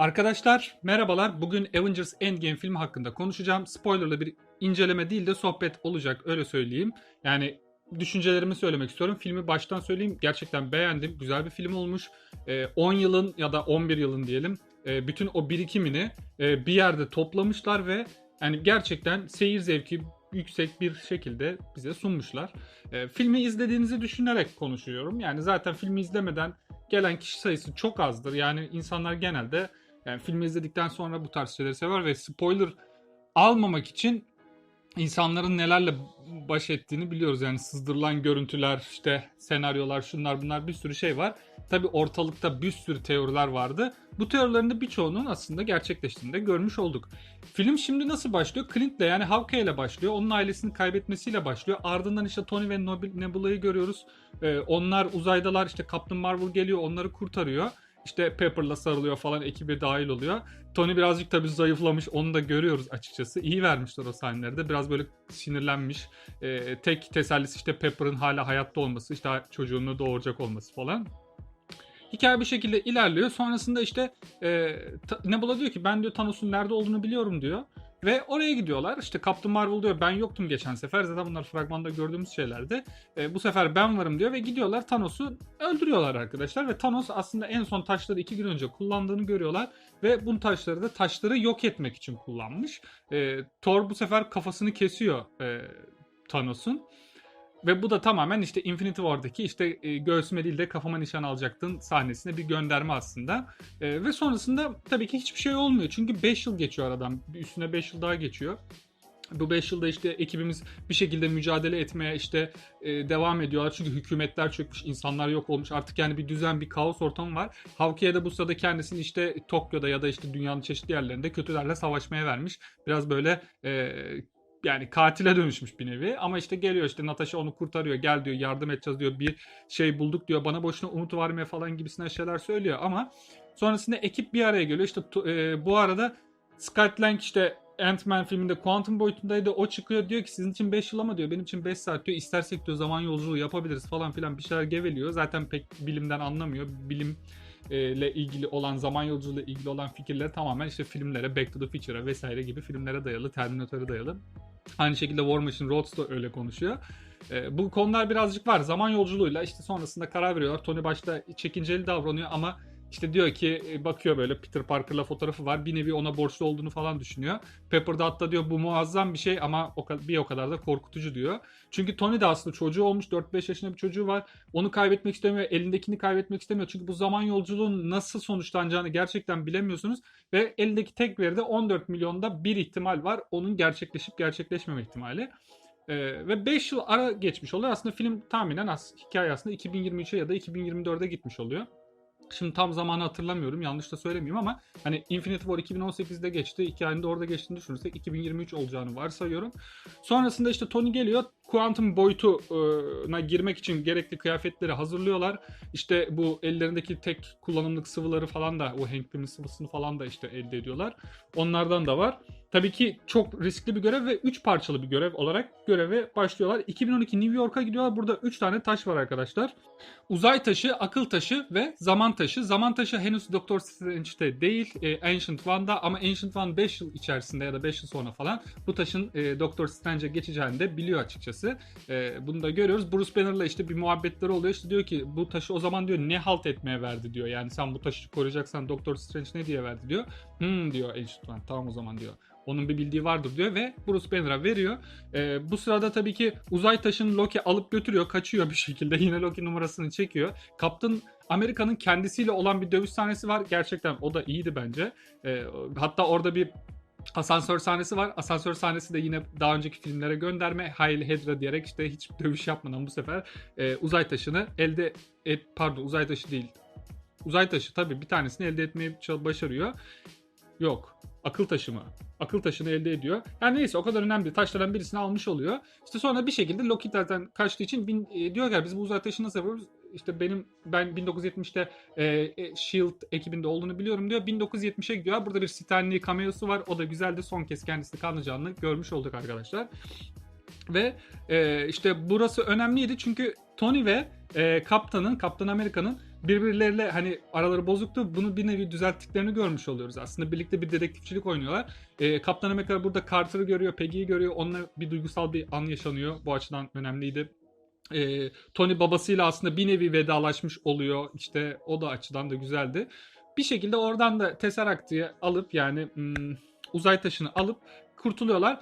Arkadaşlar merhabalar. Bugün Avengers Endgame filmi hakkında konuşacağım. Spoilerlı bir inceleme değil de sohbet olacak öyle söyleyeyim. Yani düşüncelerimi söylemek istiyorum. Filmi baştan söyleyeyim. Gerçekten beğendim. Güzel bir film olmuş. Ee, 10 yılın ya da 11 yılın diyelim. e, bütün o birikimini e, bir yerde toplamışlar ve yani gerçekten seyir zevki yüksek bir şekilde bize sunmuşlar. E, filmi izlediğinizi düşünerek konuşuyorum. Yani zaten filmi izlemeden gelen kişi sayısı çok azdır. Yani insanlar genelde yani filmi izledikten sonra bu tarz şeyleri sever ve spoiler almamak için insanların nelerle baş ettiğini biliyoruz. Yani sızdırılan görüntüler, işte senaryolar, şunlar bunlar bir sürü şey var. Tabi ortalıkta bir sürü teoriler vardı. Bu teorilerin de birçoğunun aslında gerçekleştiğini de görmüş olduk. Film şimdi nasıl başlıyor? Clint'le yani Hawkeye ile başlıyor. Onun ailesini kaybetmesiyle başlıyor. Ardından işte Tony ve Nebula'yı görüyoruz. Ee, onlar uzaydalar işte Captain Marvel geliyor onları kurtarıyor. İşte Pepper'la sarılıyor falan ekibe dahil oluyor. Tony birazcık tabii zayıflamış onu da görüyoruz açıkçası. İyi vermişler o sahnelerde. Biraz böyle sinirlenmiş. Ee, tek tesellisi işte Pepper'ın hala hayatta olması, işte çocuğunu doğuracak olması falan. Hikaye bir şekilde ilerliyor. Sonrasında işte e, Nebula diyor ki ben diyor Thanos'un nerede olduğunu biliyorum diyor. Ve oraya gidiyorlar. İşte Captain Marvel diyor ben yoktum geçen sefer. Zaten bunlar fragmanda gördüğümüz şeylerdi. E, bu sefer ben varım diyor ve gidiyorlar Thanos'u öldürüyorlar arkadaşlar. Ve Thanos aslında en son taşları iki gün önce kullandığını görüyorlar. Ve bu taşları da taşları yok etmek için kullanmış. E, Thor bu sefer kafasını kesiyor e, Thanos'un. Ve bu da tamamen işte Infinity War'daki işte e, göğsüme değil de kafama nişan alacaktın sahnesine bir gönderme aslında. E, ve sonrasında tabii ki hiçbir şey olmuyor. Çünkü 5 yıl geçiyor aradan. Üstüne 5 yıl daha geçiyor. Bu 5 yılda işte ekibimiz bir şekilde mücadele etmeye işte e, devam ediyorlar. Çünkü hükümetler çökmüş, insanlar yok olmuş. Artık yani bir düzen, bir kaos ortamı var. Hawkeye de bu sırada kendisini işte Tokyo'da ya da işte dünyanın çeşitli yerlerinde kötülerle savaşmaya vermiş. Biraz böyle e, yani katile dönüşmüş bir nevi. Ama işte geliyor işte Natasha onu kurtarıyor. Gel diyor yardım edeceğiz diyor. Bir şey bulduk diyor. Bana boşuna umut vermeye falan gibisinden şeyler söylüyor. Ama sonrasında ekip bir araya geliyor. İşte e, bu arada Scott Lang işte Ant-Man filminde kuantum boyutundaydı. O çıkıyor diyor ki sizin için 5 yıl ama diyor benim için 5 saat diyor. İstersek diyor zaman yolculuğu yapabiliriz falan filan bir şeyler geveliyor. Zaten pek bilimden anlamıyor. Bilim e, ile ilgili olan zaman yolculuğu ile ilgili olan fikirler tamamen işte filmlere, Back to the Future'a vesaire gibi filmlere dayalı, Terminator'a dayalı. Aynı şekilde War Machine Rhodes da öyle konuşuyor. E, bu konular birazcık var. Zaman yolculuğuyla işte sonrasında karar veriyorlar. Tony başta çekinceli davranıyor ama işte diyor ki e, bakıyor böyle Peter Parker'la fotoğrafı var. Bir nevi ona borçlu olduğunu falan düşünüyor. Pepper da hatta diyor bu muazzam bir şey ama bir o kadar da korkutucu diyor. Çünkü Tony de aslında çocuğu olmuş 4-5 yaşında bir çocuğu var. Onu kaybetmek istemiyor. Elindekini kaybetmek istemiyor. Çünkü bu zaman yolculuğunun nasıl sonuçlanacağını gerçekten bilemiyorsunuz. Ve elindeki tek veride 14 milyonda bir ihtimal var. Onun gerçekleşip gerçekleşmeme ihtimali. Ee, ve 5 yıl ara geçmiş oluyor. Aslında film tahminen as hikaye aslında 2023'e ya da 2024'e gitmiş oluyor. Şimdi tam zamanı hatırlamıyorum. Yanlış da söylemeyeyim ama hani Infinity War 2018'de geçti. Hikayenin de orada geçtiğini düşünürsek 2023 olacağını varsayıyorum. Sonrasında işte Tony geliyor. Quantum boyutuna girmek için gerekli kıyafetleri hazırlıyorlar. İşte bu ellerindeki tek kullanımlık sıvıları falan da o Hank Pym'in sıvısını falan da işte elde ediyorlar. Onlardan da var. Tabii ki çok riskli bir görev ve 3 parçalı bir görev olarak göreve başlıyorlar. 2012 New York'a gidiyorlar. Burada 3 tane taş var arkadaşlar. Uzay taşı, akıl taşı ve zaman taşı. Zaman taşı henüz Doctor Strange'de değil. E, Ancient One'da ama Ancient One 5 yıl içerisinde ya da 5 yıl sonra falan bu taşın e, Strange'e geçeceğini de biliyor açıkçası. E, bunu da görüyoruz. Bruce Banner'la işte bir muhabbetleri oluyor. İşte diyor ki bu taşı o zaman diyor ne halt etmeye verdi diyor. Yani sen bu taşı koruyacaksan Doctor Strange ne diye verdi diyor. Hmm diyor Ancient One. Tamam o zaman diyor. Onun bir bildiği vardır diyor ve Bruce Banner'a veriyor. Ee, bu sırada tabii ki uzay taşını Loki alıp götürüyor, kaçıyor bir şekilde. Yine Loki numarasını çekiyor. Kaptan Amerika'nın kendisiyle olan bir dövüş sahnesi var. Gerçekten o da iyiydi bence. Ee, hatta orada bir asansör sahnesi var. Asansör sahnesi de yine daha önceki filmlere gönderme. Hail Hydra diyerek işte hiç dövüş yapmadan bu sefer e, uzay taşını elde et pardon uzay taşı değil. Uzay taşı tabii bir tanesini elde etmeyi başarıyor. Yok. Akıl taşı mı? Akıl taşını elde ediyor. Yani neyse o kadar önemli değil. Taşlardan birisini almış oluyor. İşte sonra bir şekilde Loki zaten kaçtığı için bin, e, diyor ki biz bu uzay taşını nasıl yapıyoruz? İşte benim ben 1970'te e, e, Shield ekibinde olduğunu biliyorum diyor. 1970'e gidiyor. Burada bir Stanley cameo'su var. O da güzeldi. Son kez kendisini kanlayacağını görmüş olduk arkadaşlar. Ve e, işte burası önemliydi çünkü Tony ve e, kaptanın, Kaptan Amerika'nın birbirleriyle hani araları bozuktu. Bunu bir nevi düzelttiklerini görmüş oluyoruz aslında. Birlikte bir dedektifçilik oynuyorlar. E, Kaptan Amerika burada Carter'ı görüyor, Peggy'yi görüyor. Onunla bir duygusal bir an yaşanıyor. Bu açıdan önemliydi. E, Tony babasıyla aslında bir nevi vedalaşmış oluyor. İşte o da açıdan da güzeldi. Bir şekilde oradan da Tesseract'ı alıp yani hmm, uzay taşını alıp kurtuluyorlar.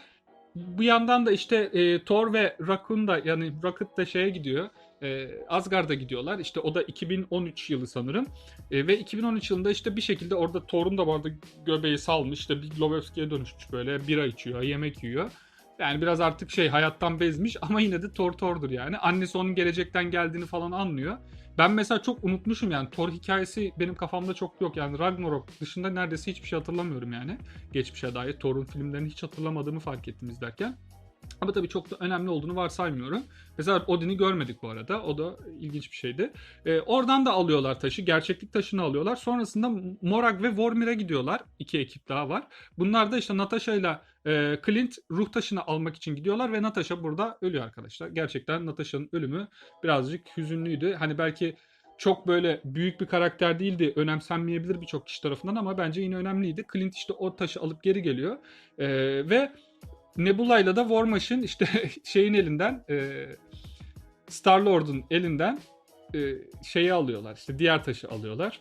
Bu yandan da işte e, Thor ve Raccoon da yani Rocket da şeye gidiyor. E, Asgard'a gidiyorlar. İşte o da 2013 yılı sanırım. E, ve 2013 yılında işte bir şekilde orada Thor'un da bu arada göbeği salmış. İşte bir Lebowski'ye dönüşmüş böyle. Bira içiyor, yemek yiyor. Yani biraz artık şey hayattan bezmiş ama yine de Thor Thor'dur yani. Annesi onun gelecekten geldiğini falan anlıyor. Ben mesela çok unutmuşum yani Thor hikayesi benim kafamda çok yok. Yani Ragnarok dışında neredeyse hiçbir şey hatırlamıyorum yani. Geçmişe dair Thor'un filmlerini hiç hatırlamadığımı fark ettim izlerken. Ama tabii çok da önemli olduğunu varsaymıyorum. Mesela Odin'i görmedik bu arada. O da ilginç bir şeydi. Ee, oradan da alıyorlar taşı. Gerçeklik taşını alıyorlar. Sonrasında Morag ve Vormir'e gidiyorlar. İki ekip daha var. Bunlar da işte Natasha ile e, Clint ruh taşını almak için gidiyorlar ve Natasha burada ölüyor arkadaşlar. Gerçekten Natasha'nın ölümü birazcık hüzünlüydü. Hani belki çok böyle büyük bir karakter değildi. Önemsenmeyebilir birçok kişi tarafından ama bence yine önemliydi. Clint işte o taşı alıp geri geliyor. Ee, ve Nebula ile de War Machine işte şeyin elinden e, Star-Lord'un elinden e, şeyi alıyorlar. İşte diğer taşı alıyorlar.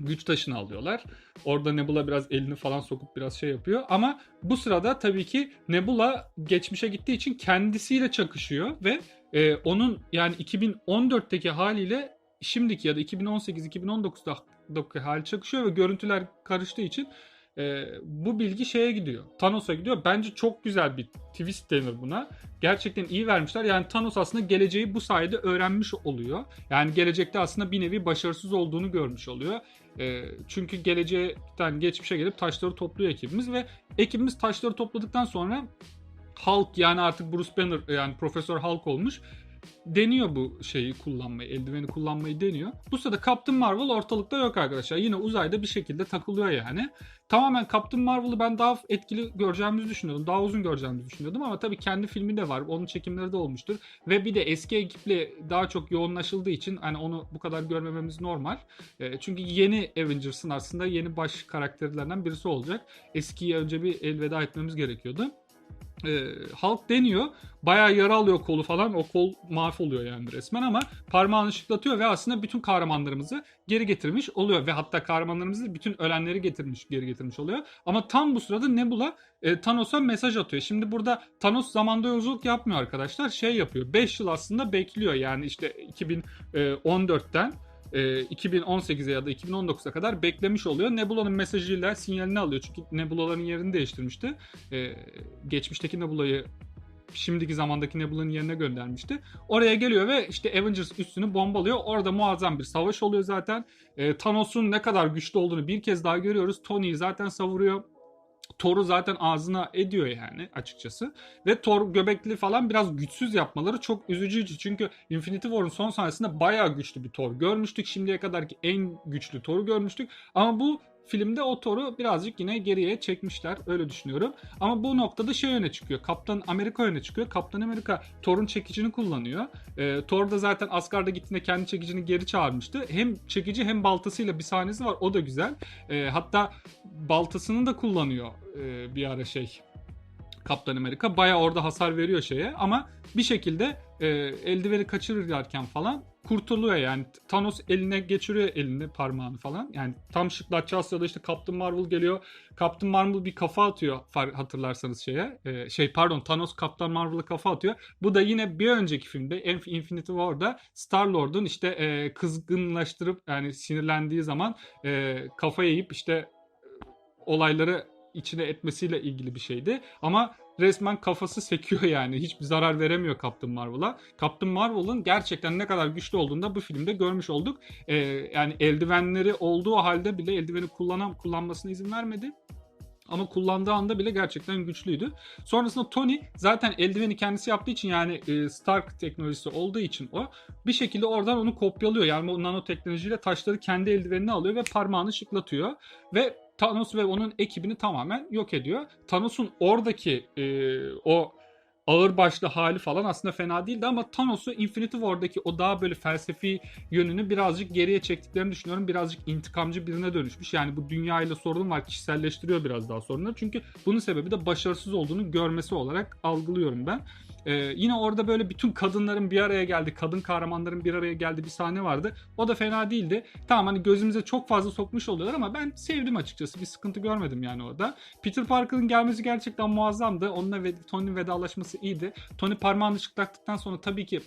Güç taşını alıyorlar. Orada Nebula biraz elini falan sokup biraz şey yapıyor. Ama bu sırada tabii ki Nebula geçmişe gittiği için kendisiyle çakışıyor ve e, onun yani 2014'teki haliyle şimdiki ya da 2018-2019'daki hali çakışıyor ve görüntüler karıştığı için e, bu bilgi şeye gidiyor. Thanos'a gidiyor. Bence çok güzel bir twist denir buna. Gerçekten iyi vermişler. Yani Thanos aslında geleceği bu sayede öğrenmiş oluyor. Yani gelecekte aslında bir nevi başarısız olduğunu görmüş oluyor. E, çünkü gelecekten geçmişe gelip taşları topluyor ekibimiz ve ekibimiz taşları topladıktan sonra Hulk yani artık Bruce Banner yani Profesör Hulk olmuş deniyor bu şeyi kullanmayı, eldiveni kullanmayı deniyor. Bu sırada Captain Marvel ortalıkta yok arkadaşlar. Yine uzayda bir şekilde takılıyor yani. Tamamen Captain Marvel'ı ben daha etkili göreceğimizi düşünüyordum. Daha uzun göreceğimizi düşünüyordum ama tabii kendi filmi de var. Onun çekimleri de olmuştur. Ve bir de eski ekiple daha çok yoğunlaşıldığı için hani onu bu kadar görmememiz normal. E, çünkü yeni Avengers'ın aslında yeni baş karakterlerinden birisi olacak. Eskiye önce bir elveda etmemiz gerekiyordu e, Hulk deniyor. Bayağı yara alıyor kolu falan. O kol mahvoluyor yani resmen ama parmağını şıklatıyor ve aslında bütün kahramanlarımızı geri getirmiş oluyor. Ve hatta kahramanlarımızı bütün ölenleri getirmiş, geri getirmiş oluyor. Ama tam bu sırada Nebula e, Thanos'a mesaj atıyor. Şimdi burada Thanos zamanda yolculuk yapmıyor arkadaşlar. Şey yapıyor. 5 yıl aslında bekliyor. Yani işte 2014'ten 2018'e ya da 2019'a kadar beklemiş oluyor. Nebula'nın mesajıyla sinyalini alıyor. Çünkü Nebula'ların yerini değiştirmişti. Geçmişteki Nebula'yı şimdiki zamandaki Nebula'nın yerine göndermişti. Oraya geliyor ve işte Avengers üstünü bombalıyor. Orada muazzam bir savaş oluyor zaten. Thanos'un ne kadar güçlü olduğunu bir kez daha görüyoruz. Tony'yi zaten savuruyor. Thor'u zaten ağzına ediyor yani açıkçası. Ve Thor göbekli falan biraz güçsüz yapmaları çok üzücü. Çünkü Infinity War'un son sahnesinde bayağı güçlü bir Thor görmüştük. Şimdiye kadarki en güçlü Thor'u görmüştük. Ama bu filmde o Thor'u birazcık yine geriye çekmişler. Öyle düşünüyorum. Ama bu noktada şey öne çıkıyor. Kaptan Amerika öne çıkıyor. Kaptan Amerika Thor'un çekicini kullanıyor. E, Thor da zaten Asgard'a gittiğinde kendi çekicini geri çağırmıştı. Hem çekici hem baltasıyla bir sahnesi var. O da güzel. E, hatta baltasını da kullanıyor e, bir ara şey Kaptan Amerika. Baya orada hasar veriyor şeye ama bir şekilde e, eldiveni kaçırırken falan kurtuluyor yani. Thanos eline geçiriyor elini parmağını falan. Yani tam şıklatacağız sırada işte Captain Marvel geliyor. Captain Marvel bir kafa atıyor hatırlarsanız şeye. E, şey pardon Thanos Captain Marvel'a kafa atıyor. Bu da yine bir önceki filmde Infinity War'da Star-Lord'un işte e, kızgınlaştırıp yani sinirlendiği zaman e, kafa yiyip işte olayları içine etmesiyle ilgili bir şeydi. Ama resmen kafası sekiyor yani. Hiçbir zarar veremiyor Captain Marvel'a. Captain Marvel'ın gerçekten ne kadar güçlü olduğunu da bu filmde görmüş olduk. Ee, yani eldivenleri olduğu halde bile eldiveni kullanan kullanmasına izin vermedi. Ama kullandığı anda bile gerçekten güçlüydü. Sonrasında Tony zaten eldiveni kendisi yaptığı için yani e, Stark teknolojisi olduğu için o bir şekilde oradan onu kopyalıyor. Yani o nanoteknolojiyle taşları kendi eldivenine alıyor ve parmağını şıklatıyor. Ve Thanos ve onun ekibini tamamen yok ediyor. Thanos'un oradaki e, o ağır başlı hali falan aslında fena değildi ama Thanos'u Infinity War'daki o daha böyle felsefi yönünü birazcık geriye çektiklerini düşünüyorum. Birazcık intikamcı birine dönüşmüş. Yani bu dünyayla sorun var kişiselleştiriyor biraz daha sorunları. Çünkü bunun sebebi de başarısız olduğunu görmesi olarak algılıyorum ben. Ee, yine orada böyle bütün kadınların bir araya geldi, kadın kahramanların bir araya geldiği bir sahne vardı. O da fena değildi. Tamam hani gözümüze çok fazla sokmuş oluyorlar ama ben sevdim açıkçası. Bir sıkıntı görmedim yani orada. Peter Parker'ın gelmesi gerçekten muazzamdı. Onunla ve Tony'nin vedalaşması iyiydi. Tony parmağını ışıklattıktan sonra tabii ki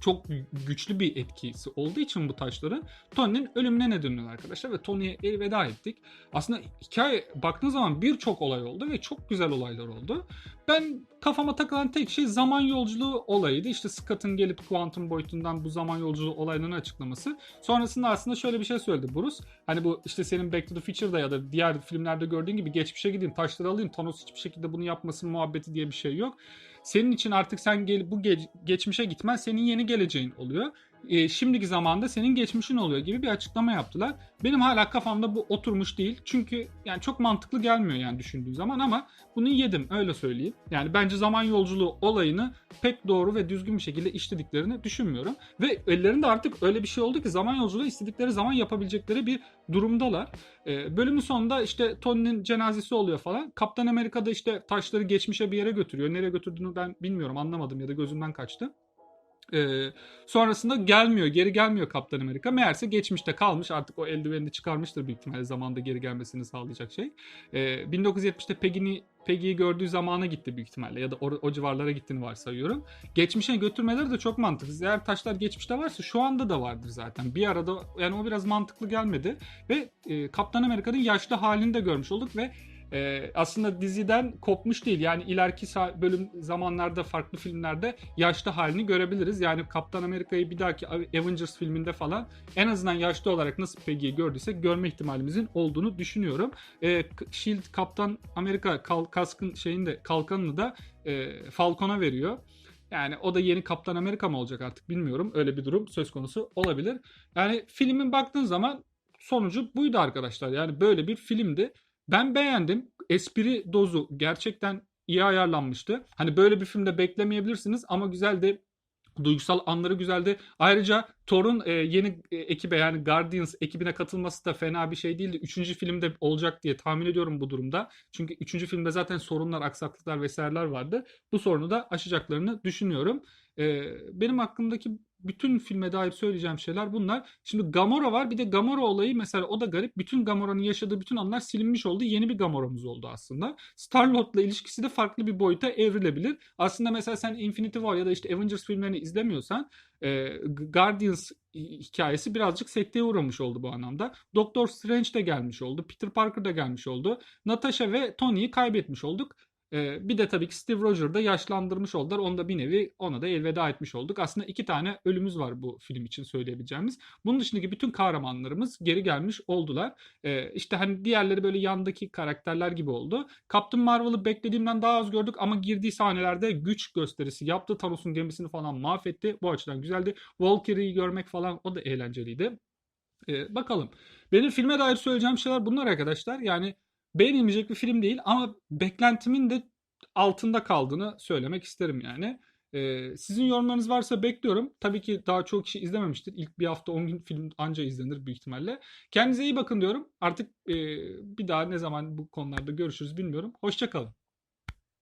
çok güçlü bir etkisi olduğu için bu taşların Tony'nin ölümüne neden oluyor arkadaşlar ve Tony'ye elveda ettik. Aslında hikaye baktığınız zaman birçok olay oldu ve çok güzel olaylar oldu. Ben kafama takılan tek şey zaman yolculuğu olayıydı. İşte Scott'ın gelip kuantum boyutundan bu zaman yolculuğu olaylarını açıklaması. Sonrasında aslında şöyle bir şey söyledi Bruce. Hani bu işte senin Back to the Future'da ya da diğer filmlerde gördüğün gibi geçmişe gideyim taşları alayım. Thanos hiçbir şekilde bunu yapmasın muhabbeti diye bir şey yok. Senin için artık sen gel, bu ge- geçmişe gitmen senin yeni geleceğin oluyor. E, şimdiki zamanda senin geçmişin oluyor gibi bir açıklama yaptılar. Benim hala kafamda bu oturmuş değil. Çünkü yani çok mantıklı gelmiyor yani düşündüğüm zaman ama bunu yedim öyle söyleyeyim. Yani bence zaman yolculuğu olayını pek doğru ve düzgün bir şekilde işlediklerini düşünmüyorum. Ve ellerinde artık öyle bir şey oldu ki zaman yolculuğu istedikleri zaman yapabilecekleri bir durumdalar. Ee, bölümün sonunda işte Tony'nin cenazesi oluyor falan. Kaptan Amerika'da işte taşları geçmişe bir yere götürüyor. Nereye götürdüğünü ben bilmiyorum anlamadım ya da gözümden kaçtı. Ee, sonrasında gelmiyor, geri gelmiyor Kaptan Amerika. Meğerse geçmişte kalmış. Artık o eldivenini çıkarmıştır büyük ihtimalle zamanda geri gelmesini sağlayacak şey. Ee, 1970'te Peggy'ni Peggy'yi gördüğü zamana gitti büyük ihtimalle ya da o, o civarlara gittiğini varsayıyorum. Geçmişe götürmeleri de çok mantıklı. Eğer taşlar geçmişte varsa şu anda da vardır zaten. Bir arada yani o biraz mantıklı gelmedi ve e, Kaptan Amerika'nın yaşlı halini de görmüş olduk ve e, aslında diziden kopmuş değil. Yani ileriki bölüm zamanlarda farklı filmlerde yaşlı halini görebiliriz. Yani Kaptan Amerika'yı bir dahaki Avengers filminde falan en azından yaşlı olarak nasıl Peggy'yi gördüysek görme ihtimalimizin olduğunu düşünüyorum. E, Shield Kaptan Amerika kal, kaskın şeyinde kalkanını da e, Falcon'a veriyor. Yani o da yeni Kaptan Amerika mı olacak artık bilmiyorum. Öyle bir durum söz konusu olabilir. Yani filmin baktığın zaman sonucu buydu arkadaşlar. Yani böyle bir filmdi. Ben beğendim. Espri dozu gerçekten iyi ayarlanmıştı. Hani böyle bir filmde beklemeyebilirsiniz ama güzeldi. Duygusal anları güzeldi. Ayrıca Thor'un e, yeni e, ekibe yani Guardians ekibine katılması da fena bir şey değildi. Üçüncü filmde olacak diye tahmin ediyorum bu durumda. Çünkü üçüncü filmde zaten sorunlar, aksaklıklar vesaireler vardı. Bu sorunu da aşacaklarını düşünüyorum. E, benim hakkımdaki bütün filme dair söyleyeceğim şeyler bunlar. Şimdi Gamora var. Bir de Gamora olayı mesela o da garip. Bütün Gamora'nın yaşadığı bütün anlar silinmiş oldu. Yeni bir Gamora'mız oldu aslında. Star-Lord'la ilişkisi de farklı bir boyuta evrilebilir. Aslında mesela sen Infinity War ya da işte Avengers filmlerini izlemiyorsan e, Guardians hikayesi birazcık sekteye uğramış oldu bu anlamda. Doctor Strange de gelmiş oldu. Peter Parker da gelmiş oldu. Natasha ve Tony'yi kaybetmiş olduk. Ee, bir de tabii ki Steve Roger'da yaşlandırmış oldular. Onu da bir nevi ona da elveda etmiş olduk. Aslında iki tane ölümümüz var bu film için söyleyebileceğimiz. Bunun dışındaki bütün kahramanlarımız geri gelmiş oldular. Ee, işte hani diğerleri böyle yandaki karakterler gibi oldu. Captain Marvel'ı beklediğimden daha az gördük ama girdiği sahnelerde güç gösterisi yaptı. Thanos'un gemisini falan mahvetti. Bu açıdan güzeldi. Valkyrie'yi görmek falan o da eğlenceliydi. Ee, bakalım. Benim filme dair söyleyeceğim şeyler bunlar arkadaşlar. Yani beğenilmeyecek bir film değil ama beklentimin de altında kaldığını söylemek isterim yani. Ee, sizin yorumlarınız varsa bekliyorum. Tabii ki daha çok kişi izlememiştir. İlk bir hafta 10 gün film anca izlenir büyük ihtimalle. Kendinize iyi bakın diyorum. Artık e, bir daha ne zaman bu konularda görüşürüz bilmiyorum. Hoşçakalın.